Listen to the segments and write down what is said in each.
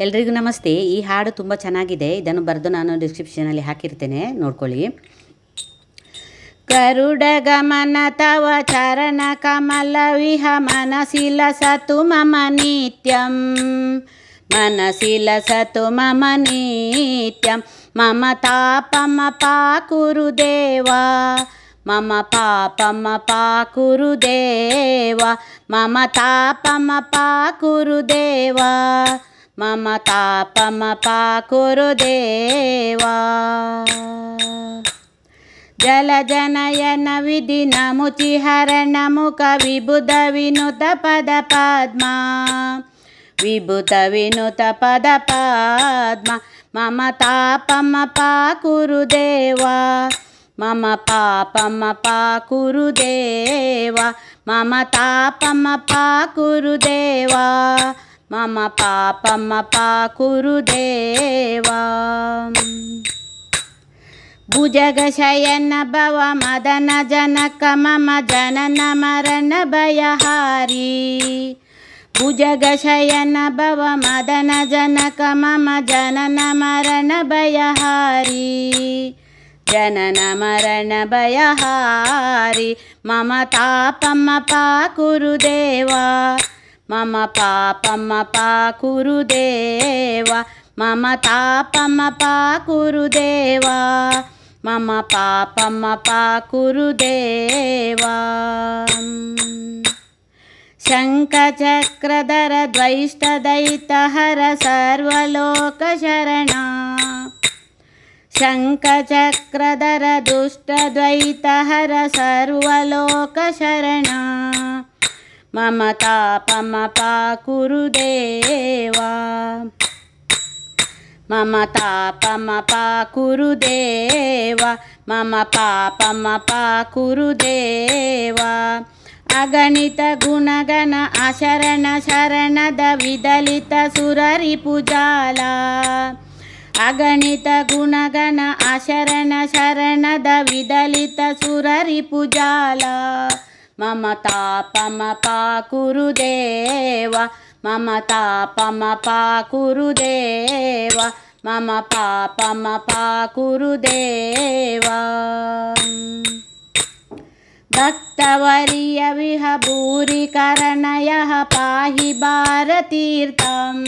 ಎಲ್ರಿಗೂ ನಮಸ್ತೆ. ಈ ಹಾಡು ತುಂಬ ಚೆನ್ನಾಗಿದೆ. ಇದನ್ನು ಬರೆದು ನಾನು ಡಿಸ್ಕ್ರಿಪ್ಷನಲ್ಲಿ ಹಾಕಿರ್ತೇನೆ. ನೋಡ್ಕೊಳ್ಳಿ. ಗರುಡ ಗಮನ ತವ ಚರಣ ಕಮಲ ವಿಹ ಮನಸಿಲ ಸತು ಮಮ ನಿತ್ಯಂ. ಮನಸಿಲ ಸತು ಮಮ ನಿತ್ಯಂ. ಮಮ ತಾಪಮ ಪಾಕುರು ದೇವ. ಮಮ ಪಾಪಮ ಪಾಕುರು ದೇವ. ಮಮ ತಾಪಮ ಪಾಕುರು ದೇವ. మమ తాపమ పాకురు దేవా. జలజనయన విధినము చిహరణము కవిబుధ వినుత పద పద్మా. విభుత వినుత పద పద్మ. మమ తాపమ పాకురు మమ పాపమ పాకురుదేవా మమ తాపమ పాకురుదేవా मम पापं पा कुरुदेवाजगशयन भव मदनजनक मम जनन मरण वयहारी भुजगशयन भव मदन जनक मम जनन मरण वयहारी जनन मरण मरणभयहारी मम पापम कुरुदेवा मम पापम पा मम पापम पा मम पापं पा कुरुदेवा। शङ्खचक्रधरद्वैष्टद्वैतः सर्वलोकशरणा शङ्खचक्रधर दुष्टद्वैतःर सर्वलोकशरणा। मम तापमपाकुरुदेवा मम तापमपाकुरुदेवा मम पापमपाकुरुदेवा पा कुरुदेवा। अगणित गुणगन अशरणशरणद विदलित सुररि पुजाला। अगणित गुणगन अशरणशरणद विदलित सुररि मम पापम पाकुरुदेव मम पापमपाकुरुदेव मम पापम पाकुरुदेव भक्तवर्यविह भूरिकरणयः पाहि भारतीर्थम्।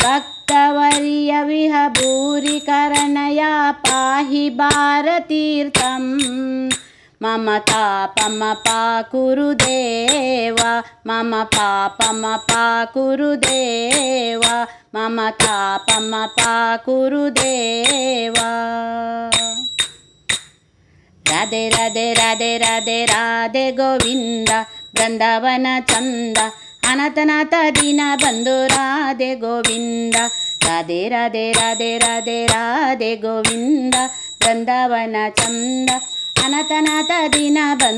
भक्तवर्यविह भूरिकरणया पाहि भारतीर्थम्। మమ తాపమ పాకురుదేవా మమ పాపమ పాకురుదేవా మమ తాపమ పాకురుదేవా రాధే రాధే రాధే రాధే రాధే గోవింద బృందావన చంద అనంతనాథ దీన బంధు రాధే గోవింద. రాధే రాధే రాధే రాధే రాధే గోవింద బృందావన చంద ಭಕ್ತವರಿಯ ವಿಹ ಭೂರಿ ಕರಣಯ ಪಾಹಿ ಭಾರತೀರ್ಥಂ ಮಮ ತಾಪಮ ಪಾಕುರು ದೇವ ಮಮ ಪಾಪಮ ಪಾಕುರು ದೇವ ಮಮ ತಾಪಮ ಪಾಕುರು ದೇವ ರಾಧೆ ರಾಧೆ ರಾಧೆ ರಾಧೆ ರಾಧೆ ಗೋವಿಂದ ಬೃಂದಾವನ ಚಂದ ಅನತನಾಥ ದಿನ ಬಂದು ರಾಧೆ ಗೋವಿಂದ ರಾಧೆ ರಾಧೆ ರಾಧೆ ರಾಧೆ ರಾಧೆ ಗೋವಿಂದ ಬೃಂದಾವನ ಚಂದ ಅನತನಾಥ ದಿನ ಬಂದು ರಾಧೆ ಗೋವಿಂದ ಪುರಾಣ ಪುರುಷ ಪುಣ್ಯ ಶ್ಲೋಕ ರಾಧೆ ಗೋವಿಂದ ನಂದಕುಮಾರ ನವನಿತ ಚೋರ ರಾಧೆ ಗೋವಿಂದ ರಾಧೆ ರಾಧೆ ರಾಧೆ ರಾಧೆ ರಾಧೆ ಗೋವಿಂದ ಬೃಂದಾವನ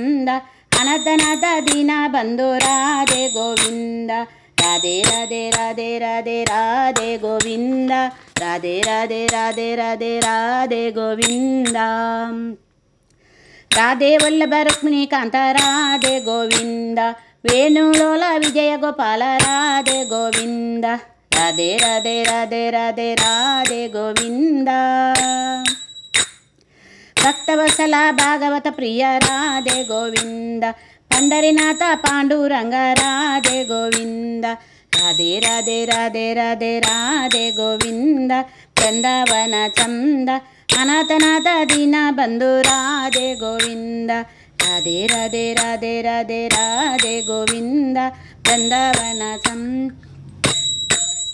ಚಂದ ಅನದನದ ದಿನ ಬಂದು ರಾಧೆ ಗೋವಿಂದ రాధే రాధే రాధే రాధే రాధే గోవింద. రాధే రాధే రాధే రాధే రాధే గోవింద. రాధే వల్లభ రుక్మిణి కాంత రాధే గోవింద. వేణులోల విజయ గోపాల రాధే గోవింద. రాధే రాధే రాధే రాధే రాధే గోవింద. భక్తవసల భాగవత ప్రియ రాధే గోవింద. పండరినాథ పాండురంగ రాధే గోవింద. రాధే రాధే రాధే రాధే రాధే గోవింద. బృందావన చంద. అనాథనాథ దీన బంధు రాధే గోవింద. రాధే రాధే రాధే రాధే రాధే గోవింద. బృందావన చంద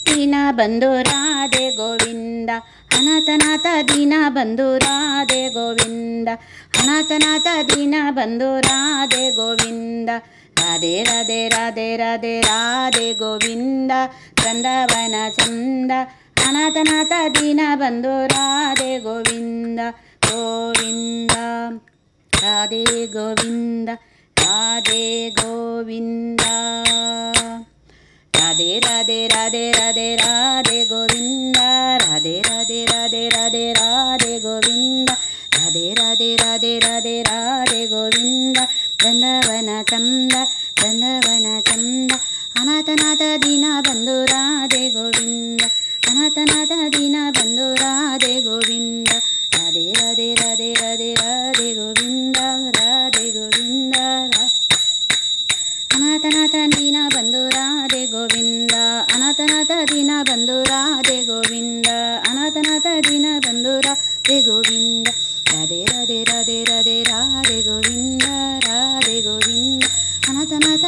దీన బంధు రాధే గోవింద. ಅನಾಥನಾಥ ದೀನ ಬಂಧು ರಾಧೆ ಗೋವಿಂದ ಅನಾಥನಾಥ ದೀನ ಬಂಧು ರಾಧೆ ಗೋವಿಂದ ರಾಧೆ ರಾಧೆ ರಾಧೆ ರಾಧೆ ರಾಧೆ ಗೋವಿಂದ ಬೃಂದಾವನ ಚಂದ ಅನಾಥನಾಥ ದೀನ ಬಂಧು ರಾಧೆ ಗೋವಿಂದ ಗೋವಿಂದ ರಾಧೆ ಗೋವಿಂದ ರಾಧೆ ಗೋವಿಂದ ರಾಧೆ ರಾಧೆ ರಾಧೆ ರಾಧೆ ರಾಧೆ దీన బంధు రాధే గోవింద అనాథనాథ దీన బంధు రాధే గోవింద రాధే రాధే రాధే రాధే రాధే గోవింద రాధే గోవింద రా అనాథనాథ దీన బంధు రాధే గోవింద అనాథనాథ దీన బంధు రాధే గోవింద అనాథనాథ దీన బంధు రాధే గోవింద రాధే రాధే రాధే రాధే రాధే గోవింద రాధే గోవింద అనాథనాథ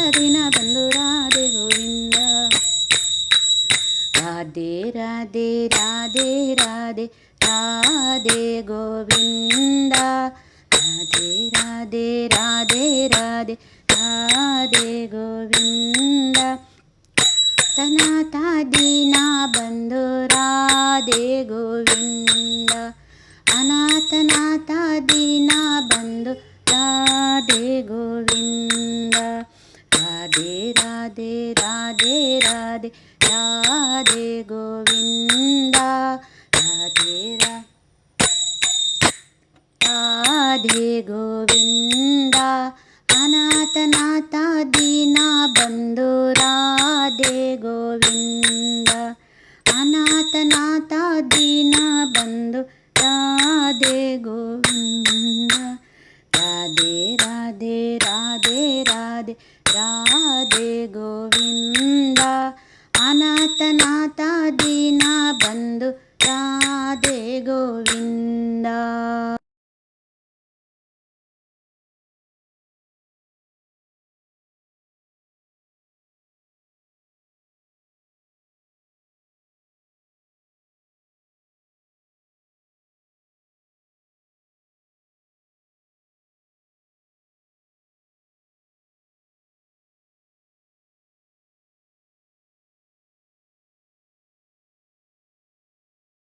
ಗೋವಿಂದ ರಾಧೆ ರಾಧೆ ರಾಧೆ ರಾಧೆ ರಾಧೆ ಗೋವಿಂದ ತನ ದಿನ ಬಂದು ರಾಧೆ ಗೋವಿಂದ ಅನಾಥನಾಥ ದಿನ ಬಂದು ರಾಧೆ ಗೋವಿಂದ ರಾಧೆ ರಾಧೆ ರಾಧೆ ರಾಧೆ ರಾಧೆ ಗೋವಿಂದ ರಾಧೆ ರಾಧೆ राधे गोविन्दा अनाथनाथ दीना बंधु राधे गोविन्द अनाथनाथ दीना बंधु राधे गोविन्द।